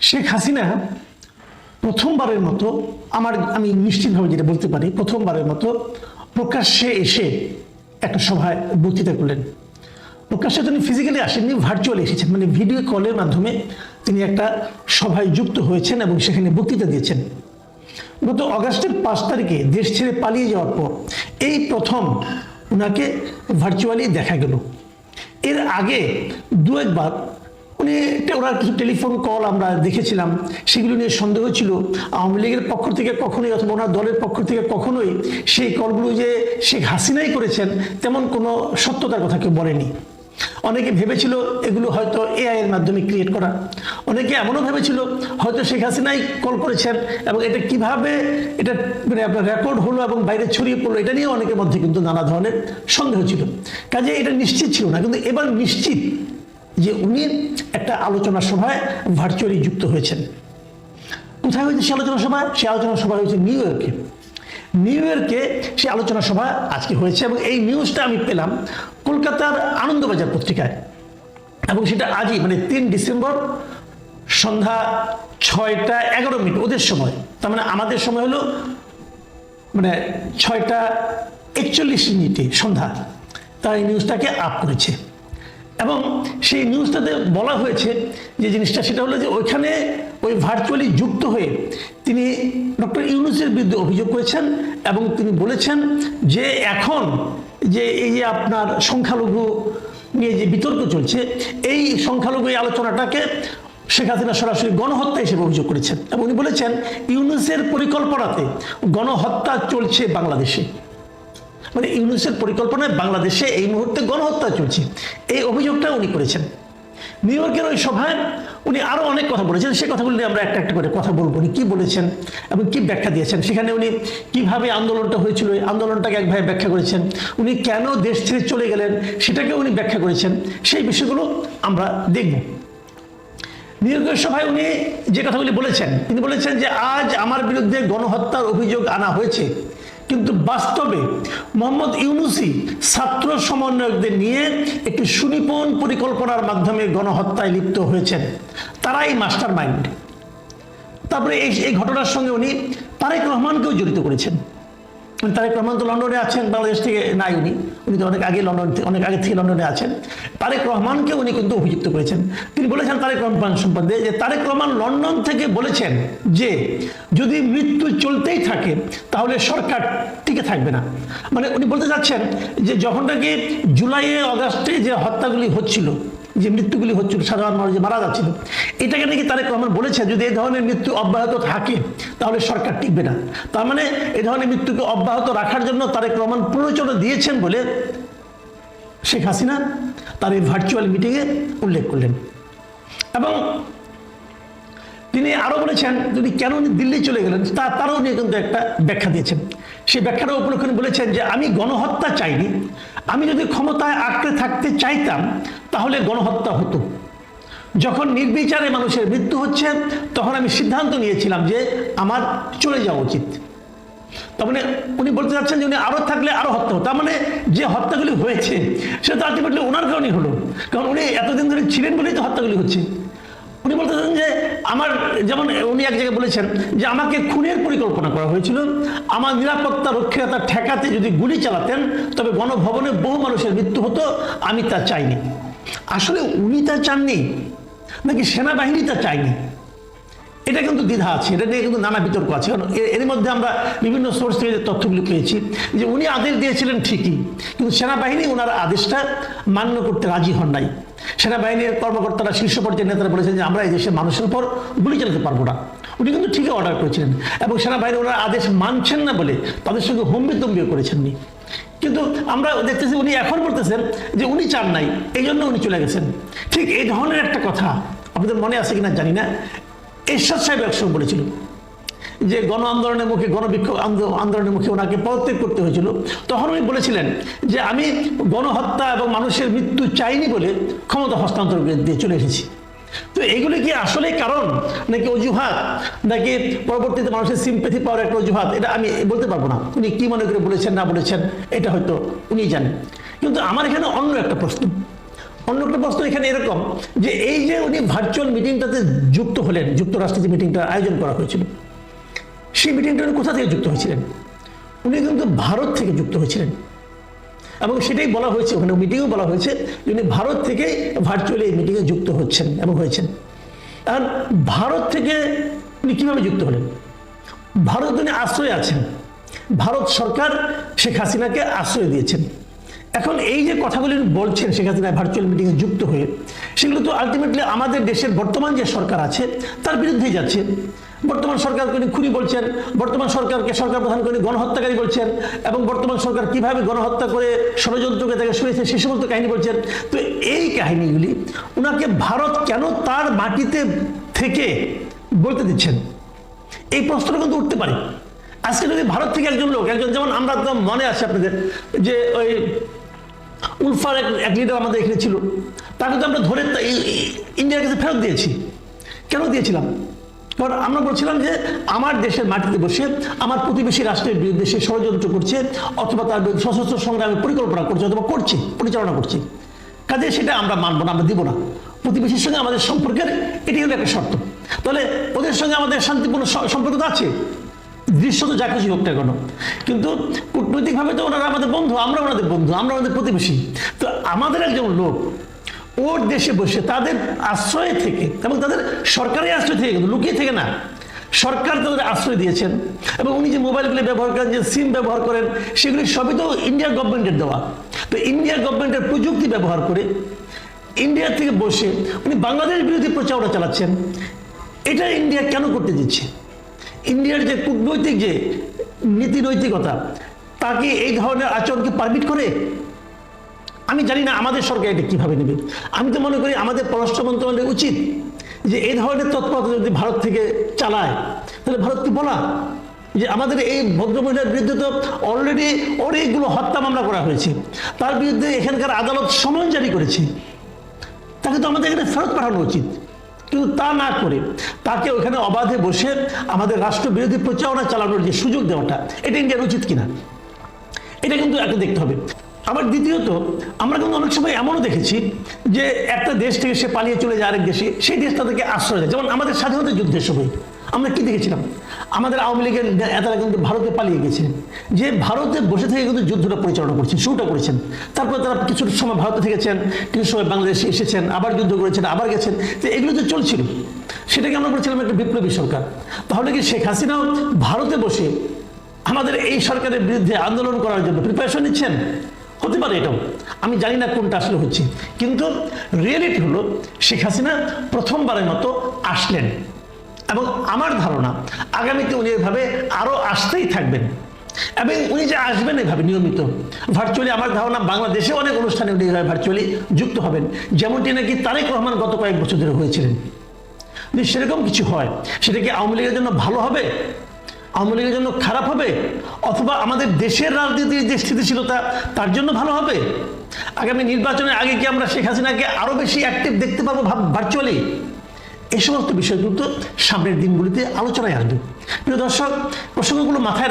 শেখ হাসিনা প্রথমবারের মতো আমার, আমি নিশ্চিতভাবে যেটা বলতে পারি, প্রথমবারের মতো প্রকাশ্যে এসে একটা সভায় বক্তৃতা করলেন। প্রকাশ্যে তিনি ফিজিক্যালি আসেননি ভার্চুয়ালি এসেছেন। মানে ভিডিও কলের মাধ্যমে তিনি একটা সভায় যুক্ত হয়েছেন এবং সেখানে বক্তৃতা দিয়েছেন। গত অগাস্টের পাঁচ তারিখে দেশ ছেড়ে পালিয়ে যাওয়ার পর এই প্রথম ওনাকে ভার্চুয়ালি দেখা গেল। এর আগে দু একবার উনি ওনার কিছু টেলিফোন কল আমরা দেখেছিলাম। সেগুলো নিয়ে সন্দেহ ছিল। আওয়ামী লীগের পক্ষ থেকে কখনোই অথবা ওনার দলের পক্ষ থেকে কখনোই সেই কলগুলো যে শেখ হাসিনাই করেছেন, তেমন কোনো সত্যতার কথা কেউ বলেনি। অনেকে ভেবেছিল এগুলো হয়তো এআই এর মাধ্যমে ক্রিয়েট করা। অনেকে এমনও ভেবেছিল হয়তো শেখ হাসিনাই কল করেছেন এবং এটা কীভাবে এটা মানে আপনার রেকর্ড হলো এবং বাইরে ছড়িয়ে পড়ল, এটা নিয়ে অনেকের মধ্যে কিন্তু নানা ধরনের সন্দেহ ছিল। কাজে এটা নিশ্চিত ছিল না, কিন্তু এবার নিশ্চিত যে উনি একটা আলোচনা সভায় ভার্চুয়ালি যুক্ত হয়েছেন। কোথায় হয়েছে সে আলোচনা সভা? সে আলোচনা সভা হয়েছে নিউ ইয়র্কে নিউ ইয়র্কে সে আলোচনা সভা আজকে হয়েছে এবং এই নিউজটা আমি পেলাম কলকাতার আনন্দবাজার পত্রিকায়। এবং সেটা আজই মানে তিন ডিসেম্বর সন্ধ্যা ছয়টা এগারো মিনিট, ওদের সময়। তার মানে আমাদের সময় হলো মানে ছয়টা একচল্লিশ মিনিটে সন্ধ্যা। তারা এই নিউজটাকে আপ করেছে। এবং সেই নিউজটাতে বলা হয়েছে যে জিনিসটা, সেটা হলো যে ওইখানে ওই ভার্চুয়ালি যুক্ত হয়ে তিনি ডক্টর ইউনুসের বিরুদ্ধে অভিযোগ করেছেন এবং তিনি বলেছেন যে এখন যে এই যে আপনার সংখ্যালঘু নিয়ে যে বিতর্ক চলছে, এই সংখ্যালঘু এই আলোচনাটাকে শেখ হাসিনা সরাসরি গণহত্যা হিসেবে অভিযোগ করেছেন। এবং উনি বলেছেন, ইউনুসের পরিকল্পনাতে গণহত্যা চলছে বাংলাদেশে। মানে ইউনুসের পরিকল্পনায় বাংলাদেশে এই মুহূর্তে গণহত্যা চলছে। এই অভিযোগটা উনি করেছেন। নিউ ইয়র্কের ওই সভায় উনি আরও অনেক কথা বলেছেন। সে কথাগুলো নিয়ে আমরা একটা একটা করে কথা বলব। উনি কী বলেছেন এবং কী ব্যাখ্যা দিয়েছেন? সেখানে উনি কীভাবে আন্দোলনটা হয়েছিল, এই আন্দোলনটাকে একভাবে ব্যাখ্যা করেছেন। উনি কেন দেশ ছেড়ে চলে গেলেন সেটাকে উনি ব্যাখ্যা করেছেন। সেই বিষয়গুলো আমরা দেখব। নিয়োগের সভায় উনি যে কথাগুলি বলেছেন, তিনি বলেছেন যে, আজ আমার বিরুদ্ধে গণহত্যার অভিযোগ আনা হয়েছে। কিন্তু বাস্তবে মোহাম্মদ ইউনুসি ছাত্র সমন্বয়কদের নিয়ে একটি সুনিপুণ পরিকল্পনার মাধ্যমে গণহত্যায় লিপ্ত হয়েছেন। তারাই মাস্টার মাইন্ড তারপরে এই ঘটনার সঙ্গে উনি তারেক রহমানকেও জড়িত করেছেন। তারেক রহমান তো লন্ডনে আছেন, বাংলাদেশ থেকে নাই উনি। উনি তো অনেক আগে লন্ডন অনেক আগে থেকে লন্ডনে আছেন। তারেক রহমানকে উনি কিন্তু অভিযুক্ত করেছেন। তিনি বলেছেন তারেক রহমান সম্বন্ধে যে তারেক রহমান লন্ডন থেকে বলেছেন যে, যদি মৃত্যু চলতেই থাকে, তাহলে সরকার টিকে থাকবে না। মানে উনি বলতে চাচ্ছেন যে, যখন নাকি জুলাইয়ে অগাস্টে যে হত্যাগুলি হচ্ছিল যে মৃত্যুগুলি হচ্ছিল, সাধারণ মানুষ যে মারা যাচ্ছিল, এটাকে নাকি তারেক রহমান বলেছে, যদি এই ধরনের মৃত্যু অব্যাহত থাকে, তাহলে সরকার টিকবে না। তার মানে এই ধরনের মৃত্যুকে অব্যাহত রাখার জন্য তারেক রহমান প্ররোচনা দিয়েছেন বলে শেখ হাসিনা তার এই ভার্চুয়াল মিটিংয়ে উল্লেখ করলেন। এবং তিনি আরও বলেছেন, যদি কেন উনি দিল্লি চলে গেলেন, তা তারও নিয়ে কিন্তু একটা ব্যাখ্যা দিয়েছেন। সেই ব্যাখ্যাটা উপলক্ষে বলেছেন যে আমি গণহত্যা চাইনি। আমি যদি ক্ষমতায় আঁকড়ে থাকতে চাইতাম, তাহলে গণহত্যা হতো। যখন নির্বিচারে মানুষের মৃত্যু হচ্ছে, তখন আমি সিদ্ধান্ত নিয়েছিলাম যে আমার চলে যাওয়া উচিত। তার মানে উনি বলতে চাচ্ছেন যে উনি আরও থাকলে আরও হত্যা হতো। তার মানে যে হত্যাগুলি হয়েছে, সেটা আলটিমেটলি ওনার কারণেই হলো। কারণ উনি এতদিন ধরে ছিলেন বলেই তো হত্যাগুলি হচ্ছে। উনি বলতেছেন যে, আমার যেমন উনি এক জায়গায় বলেছেন যে, আমাকে খুনের পরিকল্পনা করা হয়েছিল। আমার নিরাপত্তা রক্ষীরা ঠেকাতে যদি গুলি চালাতেন, তবে গণভবনে বহু মানুষের মৃত্যু হতো, আমি তা চাইনি। আসলে উনি তা চাননি, নাকি সেনাবাহিনী তা চায়নি? এটা কিন্তু দ্বিধা আছে, এটা নিয়ে কিন্তু নানা বিতর্ক আছে। কারণ এর মধ্যে আমরা বিভিন্ন সোর্স থেকে যে তথ্যগুলি পেয়েছি, যে উনি আদেশ দিয়েছিলেন ঠিকই, কিন্তু সেনাবাহিনী ওনার আদেশটা মান্য করতে রাজি হন নাই। সেনাবাহিনীর কর্মকর্তারা শীর্ষ পর্যায়ের নেতারা বলেছেন যে আমরা এই দেশের মানুষের উপর গুলি চালাতে পারব না। উনি কিন্তু ঠিকই অর্ডার করেছিলেন এবং সেনাবাহিনী ওনার আদেশ মানছেন না বলে তাদের সঙ্গে হম্বি তম্বিও করেছেননি। কিন্তু আমরা দেখতেছি উনি এখন বলতেছেন যে উনি চান নাই এই জন্য উনি চলে গেছেন। ঠিক এই ধরনের একটা কথা আপনাদের মনে আছে কিনা জানি না। এরশাদ সাহেব একসময় বলেছিল যে গণ আন্দোলনের মুখে গণবিক্ষোভ আন্দো- আন্দোলনের মুখে ওনাকে পদত্যাগ করতে হয়েছিল। তখন উনি বলেছিলেন যে, আমি গণহত্যা এবং মানুষের মৃত্যু চাইনি বলে ক্ষমতা হস্তান্তর দিয়ে চলে এসেছি। তো এইগুলি কি আসলে কারণ? নাকি অজুহাত? নাকি পরবর্তীতে মানুষের সিম্পেথি পাওয়ার একটা অজুহাত? এটা আমি বলতে পারব না। উনি কি মনে করে বলেছেন, না বলেছেন, এটা হয়তো উনি জানেন। কিন্তু আমার এখানে অন্য একটা প্রশ্ন। অন্য একটা প্রশ্ন এখানে এরকম যে, এই যে উনি ভার্চুয়াল মিটিংটাতে যুক্ত হলেন যুক্তরাষ্ট্রে যে মিটিংটা আয়োজন করা হয়েছিল সেই মিটিংটা উনি কোথা থেকে যুক্ত হয়েছিলেন? উনি কিন্তু ভারত থেকে যুক্ত হয়েছিলেন। এবং সেটাই বলা হয়েছে, ওখানে মিটিংও বলা হয়েছে যে উনি ভারত থেকে ভার্চুয়ালি এই মিটিংয়ে যুক্ত হচ্ছেন এবং হয়েছেন। আর ভারত থেকে উনি কীভাবে যুক্ত হলেন? ভারত উনি আশ্রয় আছেন। ভারত সরকার শেখ হাসিনাকে আশ্রয় দিয়েছেন। এখন এই যে কথাগুলি বলছেন শেখ হাসিনা ভার্চুয়াল মিটিংয়ে যুক্ত হয়ে, সেগুলো তো আলটিমেটলি আমাদের দেশের বর্তমান যে সরকার আছে, তার বিরুদ্ধেই যাচ্ছে। বর্তমান সরকারকে উনি খুনি বলছেন, বর্তমান সরকারকে সরকার প্রধান করে গণহত্যাকারী বলছেন, এবং বর্তমান সরকার কীভাবে গণহত্যা করে ষড়যন্ত্রকে তাকে সরিয়েছে সে সমস্ত কাহিনী বলছেন। তো এই কাহিনীগুলি ওনাকে ভারত কেন তার মাটিতে থেকে বলতে দিচ্ছেন? এই প্রশ্নটা কিন্তু উঠতে পারে। আজকে যদি ভারত থেকে একজন লোক, একজন যেমন আমরা মনে আছে আপনাদের, যে ওই উলফার এক লিডার আমাদের এখানে ছিল, তাকে তো আমরা ধরে ইন্ডিয়ার কাছে ফেরত দিয়েছি। কেন দিয়েছিলাম? আমরা বলছিলাম যে আমার দেশের মাটিতে বসে, আমার প্রতিবেশী রাষ্ট্রের বিরুদ্ধে সে ষড়যন্ত্র করছে, অথবা তার বিরুদ্ধে সশস্ত্র সংগ্রামের পরিকল্পনা করছে অথবা করছে, পরিচালনা করছে। কাজে সেটা আমরা মানবো না, আমরা দিব না। প্রতিবেশীর সঙ্গে আমাদের সম্পর্কের এটি হলো একটা শর্ত। তাহলে ওদের সঙ্গে আমাদের শান্তিপূর্ণ সম্পর্ক তো আছে। দৃশ্য তো যা কিছু হোক না কেন। কিন্তু কূটনৈতিকভাবে তো ওনারা আমাদের বন্ধু, আমরা ওনাদের বন্ধু, আমরা ওনাদের প্রতিবেশী। তো আমাদের একজন লোক ওর দেশে বসে, তাদের আশ্রয় থেকে, এবং তাদের সরকারি আশ্রয় থেকে কিন্তু, লুকিয়ে থেকে না, সরকার তাদের আশ্রয় দিয়েছেন। এবং উনি যে মোবাইলগুলি ব্যবহার করেন, যে সিম ব্যবহার করেন, সেগুলি সবই তো ইন্ডিয়া গভর্নমেন্টের দেওয়া। তো ইন্ডিয়ার গভর্নমেন্টের প্রযুক্তি ব্যবহার করে ইন্ডিয়া থেকে বসে উনি বাংলাদেশ বিরোধী প্রচারণা চালাচ্ছেন। এটা ইন্ডিয়া কেন করতে দিচ্ছে? ইন্ডিয়ার যে কূটনৈতিক যে নীতি নৈতিকতা তাকে এই ধরনের আচরণকে পারমিট করে? আমি জানি না আমাদের সরকার এটা কীভাবে নেবে। আমি তো মনে করি আমাদের পররাষ্ট্র মন্ত্রণালয়ের উচিত যে এই ধরনের তৎপরতা যদি ভারত থেকে চালায়, তাহলে ভারতকে বলা? যে আমাদের এই ভদ্রমহিলার বিরুদ্ধে তো অলরেডি অনেকগুলো হত্যা মামলা করা হয়েছে। তার বিরুদ্ধে এখানকার আদালত সমন জারি করেছে। তাকে তো আমাদের এখানে ফেরত পাঠানো উচিত। কিন্তু তা না করে তাকে ওখানে অবাধে বসে আমাদের রাষ্ট্রবিরোধী প্রচারণা চালানোর যে সুযোগ দেওয়াটা, এটা ইন্ডিয়ার উচিত কিনা? এটা কিন্তু একটা দেখতে হবে। আবার দ্বিতীয়ত, আমরা কিন্তু অনেক সময় এমনও দেখেছি যে একটা দেশ থেকে সে পালিয়ে চলে যায় আরেক দেশে, সেই দেশটা থেকে আশ্রয় দেয়। যেমন আমাদের স্বাধীনতা যুদ্ধের সময়, আমরা কি দেখেছিলাম? আমাদের আওয়ামী লীগের নেতারা কিন্তু ভারতে পালিয়ে গেছিলেন যে ভারতে বসে থেকে কিন্তু যুদ্ধটা পরিচালনা করছেন শুরুটা করেছেন। তারপরে তারা কিছু সময় ভারতে থেকেছেন, কিছু সময় বাংলাদেশে এসেছেন, আবার যুদ্ধ করেছেন, আবার গেছেন। তো এগুলো তো চলছিল। সেটাকে আমরা বলছিলাম একটা বিপ্লবী সরকার। তাহলে কি শেখ হাসিনাও ভারতে বসে আমাদের এই সরকারের বিরুদ্ধে আন্দোলন করার জন্য প্রিপারেশন নিচ্ছেন? হতে পারে এটাও। আমি জানি না কোনটা আসলে হচ্ছে। কিন্তু রিয়েলিটি হলো, শেখ হাসিনা প্রথমবারের মতো আসলেন। এবং আমার ধারণা, আগামীতে উনি এভাবে আরও আসতেই থাকবেন। এবং উনি যে আসবেন এভাবে নিয়মিত। ভার্চুয়ালি আমার ধারণা, বাংলাদেশে অনেক অনুষ্ঠানে উনি ভার্চুয়ালি যুক্ত হবেন। যেমনটি নাকি তারেক রহমান গত কয়েক বছর ধরে হয়েছিলেন। সেরকম কিছু হয়, সেটা কি আওয়ামী লীগের জন্য ভালো হবে? আওয়ামী লীগের জন্য খারাপ হবে? অথবা আমাদের দেশের রাজনীতির যে স্থিতিশীলতা, তার জন্য ভালো হবে? আগামী নির্বাচনের আগে কি আমরা শেখ হাসিনাকে আরও বেশি অ্যাক্টিভ দেখতে পাবো ভাব ভার্চুয়ালি এই সমস্ত বিষয় কিন্তু সামনের দিনগুলিতে আলোচনায় আসবে। প্রিয় দর্শক, প্রসঙ্গগুলো মাথায়